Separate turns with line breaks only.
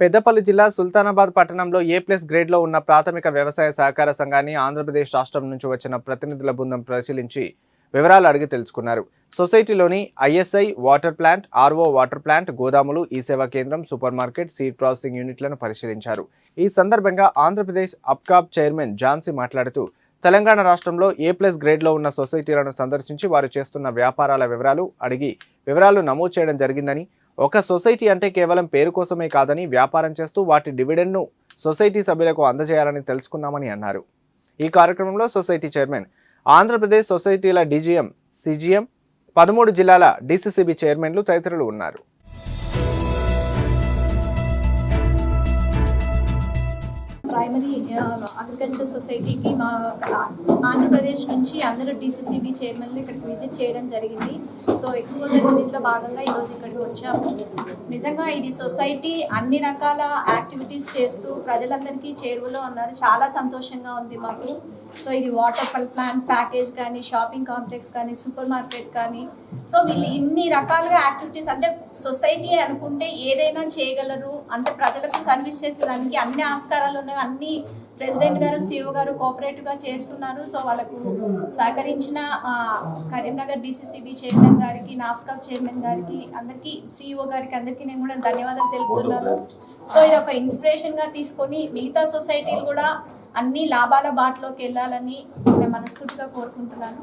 పెద్దపల్లి జిల్లా సుల్తానాబాద్ పట్టణంలో ఏ ప్లస్ గ్రేడ్లో ఉన్న ప్రాథమిక వ్యవసాయ సహకార సంఘాన్ని ఆంధ్రప్రదేశ్ రాష్ట్రం నుంచి వచ్చిన ప్రతినిధుల బృందం పరిశీలించి వివరాలు అడిగి తెలుసుకున్నారు. సొసైటీలోని ISI water plant RO water plant గోదాములు ఈ సేవా కేంద్రం సూపర్ మార్కెట్ సీడ్ ప్రాసెసింగ్ యూనిట్లను పరిశీలించారు. ఈ సందర్భంగా ఆంధ్రప్రదేశ్ అప్కాప్ చైర్మన్ ఝాన్సీ మాట్లాడుతూ తెలంగాణ రాష్ట్రంలో ఏ ప్లస్ గ్రేడ్లో ఉన్న సొసైటీలను సందర్శించి వారు చేస్తున్న వ్యాపారాల వివరాలు అడిగి వివరాలు నమోదు చేయడం జరిగిందని ఒక సొసైటీ అంటే కేవలం పేరు కోసమే కాదని వ్యాపారం చేస్తూ వాటి డివిడెండ్ను సొసైటీ సభ్యులకు అందజేయాలని తెలుసుకున్నామని అన్నారు. ఈ కార్యక్రమంలో సొసైటీ చైర్మన్ ఆంధ్రప్రదేశ్ సొసైటీల డీజీఎం సిజిఎం పదమూడు జిల్లాల డీసీసీబీ చైర్మన్లు తదితరులు ఉన్నారు.
ప్రైమరీ అగ్రికల్చర్ సొసైటీకి మా ఆంధ్రప్రదేశ్ నుంచి అందరూ డీసీసీబీ చైర్మన్లు ఇక్కడికి విజిట్ చేయడం జరిగింది. సో ఎక్స్పోజర్ విజిట్లో భాగంగా ఈరోజు ఇక్కడికి వచ్చాము. నిజంగా ఇది సొసైటీ అన్ని రకాల యాక్టివిటీస్ చేస్తూ ప్రజలందరికీ చేరువలో ఉన్నారు. చాలా సంతోషంగా ఉంది మాకు. సో ఇది వాటర్ పల్ ప్లాంట్ ప్యాకేజ్ కానీ షాపింగ్ కాంప్లెక్స్ కానీ సూపర్ మార్కెట్ కానీ. సో వీళ్ళు ఇన్ని రకాలుగా యాక్టివిటీస్ అంటే సొసైటీ అనుకుంటే ఏదైనా చేయగలరు. అంటే ప్రజలకు సర్వీస్ చేసేదానికి అన్ని ఆస్కారాలు ఉన్నాయి. అన్ని ప్రెసిడెంట్ గారు సీఓ గారు కోఆపరేటివ్గా చేస్తున్నారు. సో వాళ్ళకు సహకరించిన కరీంనగర్ డిసిసిబి చైర్మన్ గారికి నాఫ్స్కాప్ చైర్మన్ గారికి అందరికీ సిఇఓ గారికి అందరికీ నేను కూడా ధన్యవాదాలు తెలుపుతున్నాను. సో ఇది ఒక ఇన్స్పిరేషన్గా తీసుకొని మిగతా సొసైటీలు కూడా అన్ని లాభాల బాటలోకి వెళ్ళాలని నేను మనస్ఫూర్తిగా కోరుకుంటున్నాను.